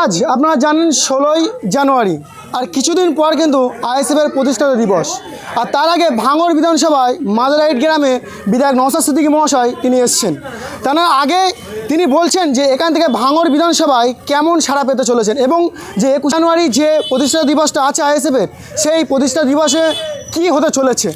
আজ আপনারা জানেন ষোলোই জানুয়ারি আর কিছুদিন পর কিন্তু আইএসএফের প্রতিষ্ঠাতা দিবস। আর তার আগে ভাঙর বিধানসভায় মাদারাইট গ্রামে বিধায়ক নওসাদ সিদ্দিকী মহাশয় তিনি এসছেন। তার আগে তিনি বলছেন যে এখান থেকে ভাঙর বিধানসভায় কেমন সাড়া পেতে চলেছেন এবং যে একুশ জানুয়ারি যে প্রতিষ্ঠাতা দিবসটা আছে আইএসএফের সেই প্রতিষ্ঠা দিবসে কি হতে চলেছে?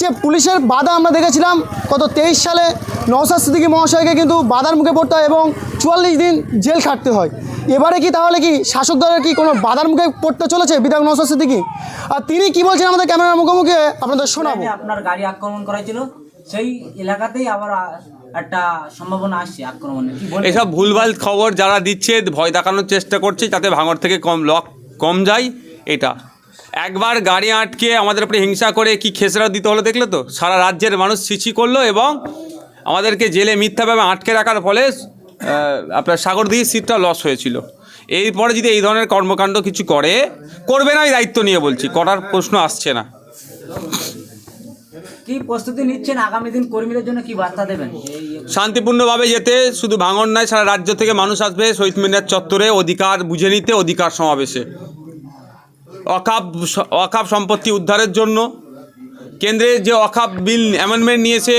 যে পুলিশের বাধা আমরা দেখেছিলাম গত তেইশ সালে নওসাদ সিদ্দিকী মহাশয়কে কিন্তু বাধার মুখে পড়তে হয় এবং চুয়াল্লিশ দিন জেল খাটতে হয়। এবারে কি তাহলে কি শাসক দলের কি কোনো বাধার মুখে পড়তে চলেছে বিধায়ক নওসাদ সিদ্দিকী? আর তিনি কি বলছেন আমাদের ক্যামেরার মুখোমুখি আপনাদের শোনাবো? আপনার গাড়ি আক্রমণ করা ছিল সেই এলাকাতেই আবার একটা সম্ভাবনা আসছে আক্রমণের। এসব ভুলভাল খবর যারা দিচ্ছে ভয় দেখানোর চেষ্টা করছে যাতে ভাঙর থেকে কম লক কম যায় এটা। একবার গাড়ি আটকে আমাদের উপরে হিংসা করে কি খেসরা দিতে হলো দেখলে তো? সারা রাজ্যের মানুষ ছিছি করল এবং আমাদেরকে জেলে মিথ্যাভাবে আটকে রাখার ফলে আপনার সাগরদিঘির সিটটা লস হয়েছিল। এরপরে যদি এই ধরনের কর্মকাণ্ড কিছু করে করবে না আমি দায়িত্ব নিয়ে বলছি করার প্রশ্ন আসছে না। কি প্রস্তুতি নিচ্ছেন আগামী দিন কর্মীদের জন্য কি বার্তা দেবেন? শান্তিপূর্ণভাবে যেতে শুধু ভাঙন নয় সারা রাজ্য থেকে মানুষ আসবে শহীদ মিনার চত্বরে অধিকার বুঝে নিতে অধিকার সমাবেশে। অকাপ অকাপ সম্পত্তি উদ্ধারের জন্য কেন্দ্রে যে অকাপ বিল অ্যামেন্ডমেন্ট নিয়েছে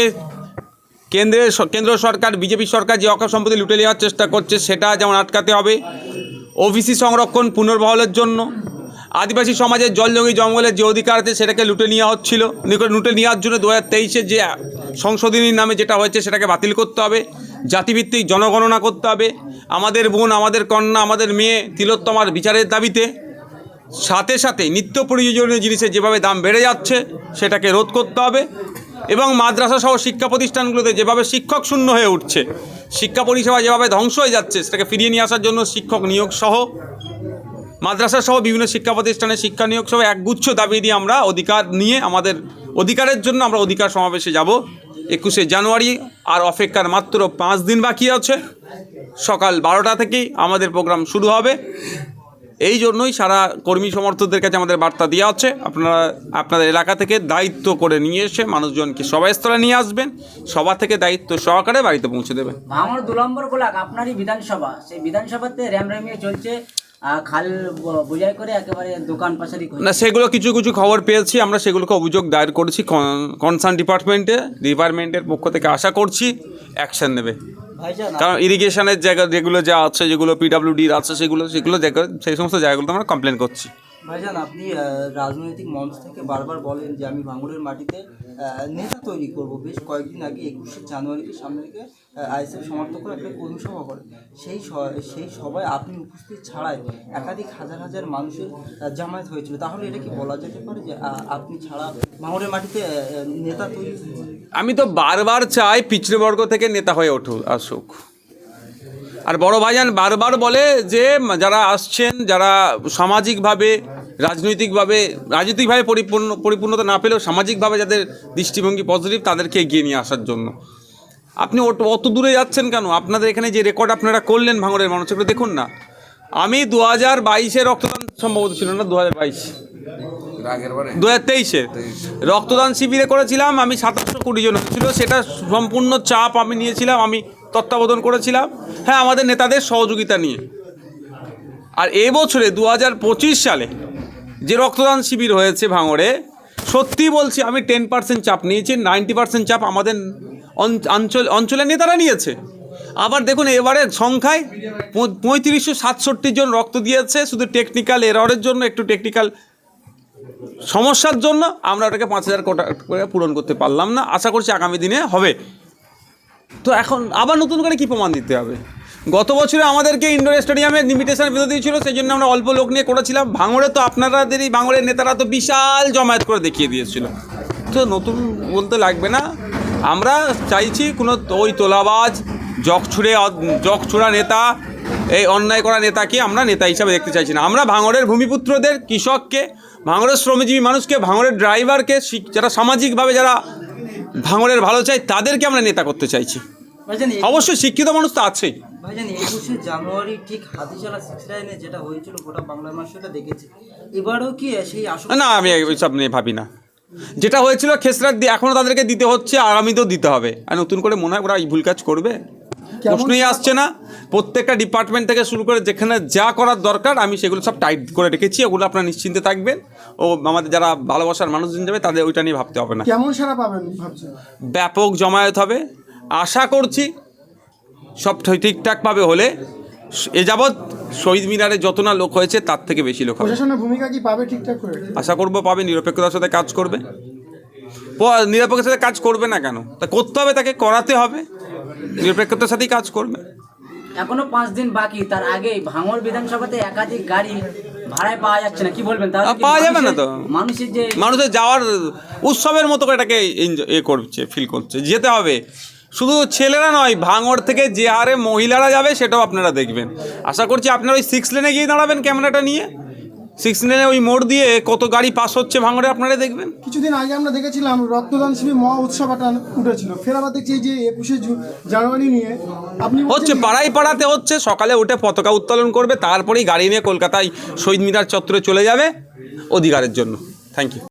কেন্দ্রের কেন্দ্র সরকার, বিজেপি সরকার যে অকাপ সম্পত্তি লুটে নেওয়ার চেষ্টা করছে, সেটা যেমন আটকাতে হবে। ওবিসি সংরক্ষণ পুনর্বহলের জন্য। আদিবাসী সমাজের জলজঙ্গি জঙ্গলের যে অধিকার আছে, সেটাকে লুটে নেওয়া হচ্ছিল। লুটে নেওয়ার জন্য দু হাজার তেইশে যে সংশোধনীর নামে যেটা হয়েছে, সেটাকে বাতিল করতে হবে। জাতিভিত্তিক জনগণনা করতে হবে। আমাদের বোন, আমাদের কন্যা, আমাদের মেয়ে তিলোত্তমার বিচারের দাবিতে সাথে সাথে নিত্য প্রয়োজনীয় জিনিসের যেভাবে দাম বেড়ে যাচ্ছে, সেটাকে রোধ করতে হবে। এবং মাদ্রাসা সহ শিক্ষা প্রতিষ্ঠানগুলোতে যেভাবে শিক্ষক শূন্য হয়ে উঠছে, শিক্ষা পরিষেবা যেভাবে ধ্বংস হয়ে যাচ্ছে, সেটাকে ফিরিয়ে নিয়ে আসার জন্য শিক্ষক নিয়োগ সহ মাদ্রাসা সহ বিভিন্ন শিক্ষা প্রতিষ্ঠানে শিক্ষা নিয়োগ সহ একগুচ্ছ দাবি দিয়ে আমরা অধিকার নিয়ে আমাদের অধিকারের জন্য আমরা অধিকার সমাবেশে যাব। একুশে জানুয়ারি, আর অপেক্ষার মাত্র পাঁচ দিন বাকি আছে। সকাল বারোটা থেকেই আমাদের প্রোগ্রাম শুরু হবে। এই জন্যই সারা কর্মী সমর্থকদের কাছে আমাদের বার্তা দেওয়া আছে আপনারা আপনাদের এলাকা থেকে দায়িত্ব করে নিয়ে এসে মানুষজনকে সভাস্থলে নিয়ে আসবেন। সভা থেকে দায়িত্ব সহকারে বাড়িতে পৌঁছে দেবেন। আমার দু নম্বর গোলাক আপনারই বিধানসভা। সেই বিধানসভাতে র্যামরামিয়ে চলছে খাল বোঝাই করে একেবারে দোকান পাশারি না সেগুলো কিছু কিছু খবর পেয়েছি। আমরা সেগুলোকে অভিযোগ দায়ের করেছি। কনসার্ন ডিপার্টমেন্টে ডিপার্টমেন্টের পক্ষ থেকে আশা করছি অ্যাকশন নেবে। কারণ ইরিগেশনের জায়গা যেগুলো যা আছে, যেগুলো পিডাব্লিউডির আছে, সেগুলো সেগুলো জায়গা সেই সমস্ত জায়গাগুলোতে আমরা কমপ্লেন করছি। ভাইজান, আপনি রাজনৈতিক মঞ্চ থেকে বারবার বলেন যে আমি ভাঙড়ের মাটিতে নেতা তৈরি করব। বেশ কয়েকদিন আগে একুশে জানুয়ারিকে সামনে রেখে আইএসএফ সমর্থকরা একটা কর্মী সভা করেন। সেই সেই সভায় আপনি উপস্থিত ছাড়াই একাধিক হাজার হাজার মানুষের জামায়াত হয়েছিল। তাহলে এটা কি বলা যেতে পারে যে আপনি ছাড়া ভাঙড়ের মাটিতে নেতা তৈরি আমি তো বারবার চাই পিছড়েবর্গ থেকে নেতা হয়ে ওঠুক আসুক। আর বড় ভাইজান বারবার বলে যে যারা আসছেন যারা সামাজিকভাবে রাজনৈতিকভাবে রাজনৈতিকভাবে পরিপূর্ণ পরিপূর্ণতা না পেলেও সামাজিকভাবে যাদের দৃষ্টিভঙ্গি পজিটিভ তাদেরকে এগিয়ে নিয়ে আসার জন্য। আপনি অত- অত দূরে যাচ্ছেন কেন? আপনাদের এখানে যে রেকর্ড আপনারা করলেন ভাঙড়ের মানুষ এগুলো দেখুন না। আমি দু হাজার বাইশে রক্তদান সম্ভবত ছিল না দু হাজার বাইশ দু হাজার তেইশে। রক্তদান শিবিরে করেছিলাম আমি সাতাশশো কুড়ি জন ছিল সেটা সম্পূর্ণ চাপ আমি নিয়েছিলাম আমি তত্ত্বাবধান করেছিলাম। হ্যাঁ আমাদের নেতাদের সহযোগিতা নিয়ে। আর এবছরে দু হাজার সালে যে রক্তদান শিবির হয়েছে ভাঙড়ে সত্যি বলছি আমি টেন পার্সেন্ট চাপ নিয়েছি নাইনটি পার্সেন্ট চাপ আমাদের অঞ্চল অঞ্চলের নেতারা নিয়েছে। আবার দেখুন, এবারে সংখ্যায় পঁয়ত্রিশশো সাতষট্টি জন রক্ত দিয়েছে, শুধু টেকনিক্যাল এররের জন্য, একটু টেকনিক্যাল সমস্যার জন্য আমরা ওটাকে পাঁচ হাজার কোটা করে পূরণ করতে পারলাম না। আশা করছি আগামী দিনে হবে। তো এখন আবার নতুন করে কি প্রমাণ দিতে হবে? গত বছরে আমাদেরকে ইন্ডোর স্টেডিয়ামে লিমিটেশন বেঁধে দিয়েছিল সেই জন্য আমরা অল্প লোক নিয়ে করেছিলাম। ভাঙড়ে তো আপনারাদেরই, ভাঙড়ের নেতারা তো বিশাল জমায়েত করে দেখিয়ে দিয়েছিল। তো নতুন বলতে লাগবে না। আমরা চাইছি কোনো ওই তোলাবাজ, জগছুড়ে জগছুড়া নেতা, এই অন্যায় করা নেতাকে আমরা নেতা হিসাবে দেখতে চাইছি না। আমরা ভাঙড়ের ভূমিপুত্রদের কৃষককে, ভাঙড়ের শ্রমজীবী মানুষকে, ভাঙড়ের ড্রাইভারকে যারা সামাজিকভাবে যারা ভাঙড়ের ভালো চাই তাদেরকে আমরা নেতা করতে চাইছি। অবশ্যই শিক্ষিত মানুষ তো আছেই। ভাইজান একুশে জানুয়ারি ঠিক হাতিশালা সিক্স লাইনে যেটা হয়েছিল গোটা বাংলার মানুষ সেটা দেখেছে। এবারও কি সেই আসল না আমি ওইসব নিয়ে ভাবি না। যেটা হয়েছিল খেসরাত দিয়ে এখনও তাদেরকে দিতে হচ্ছে আগামীতেও দিতে হবে। আর নতুন করে মনে হয় ওরা এই ভুল কাজ করবে? প্রশ্নই আসছে না। প্রত্যেকটা ডিপার্টমেন্ট থেকে শুরু করে যেখানে যা করার দরকার আমি সেগুলো সব টাইট করে রেখেছি। ওগুলো আপনারা নিশ্চিন্তে থাকবেন। ও আমাদের যারা ভালোবাসার মানুষজন যাবে তাদের ওইটা নিয়ে ভাবতে হবে না। কেমন সারা পাবেন ব্যাপক জমায়েত হবে। আশা করছি সব ঠিক- ঠিকঠাকভাবে হলে। এ যাবৎ শহীদ মিনারে যত না লোক হয়েছে তার থেকে বেশি লোক হবে। প্রশাসনের ভূমিকা কি পাবে ঠিকঠাক করে? আশা করব পাবে নিরপেক্ষতার সাথে কাজ করবে। নিরপেক্ষতার সাথে কাজ করবে না কেন? তা করতে হবে তাকে করাতে হবে। নিরপেক্ষতার সাথেই কাজ করবে। এখনও পাঁচ দিন বাকি তার আগে ভাঙড় বিধানসভাতে একাধিক গাড়ি ভাড়ায় পাওয়া যাচ্ছে না কি বলবেন? কি পাওয়া যাবে না তো। মানুষের যে মানুষের যাওয়ার উৎসবের মতো করে এটাকে এ করছে ফিল করছে যেতে হবে। শুধু ছেলেরা নয় ভাঙড় থেকে যে হারে মহিলারা যাবে সেটাও আপনারা দেখবেন। আশা করছি আপনারা ওই সিক্স লেনে গিয়ে দাঁড়াবেন ক্যামেরাটা নিয়ে। সিক্স লেনে ওই মোড় দিয়ে কত গাড়ি পাস হচ্ছে ভাঙড়ে আপনারা দেখবেন? কিছুদিন আগে আমরা দেখেছিলাম রক্তদান শিবির মহা উৎসব একটা উঠেছিল। ফের আবার দেখছি যে একুশে জানুয়ারি নিয়ে আপনি হচ্ছে পাড়ায় পাড়াতে হচ্ছে সকালে উঠে পতাকা উত্তোলন করবে তারপরেই গাড়ি নিয়ে কলকাতায় শহীদ মিনার চত্বরে চলে যাবে অধিকারের জন্য। Thank you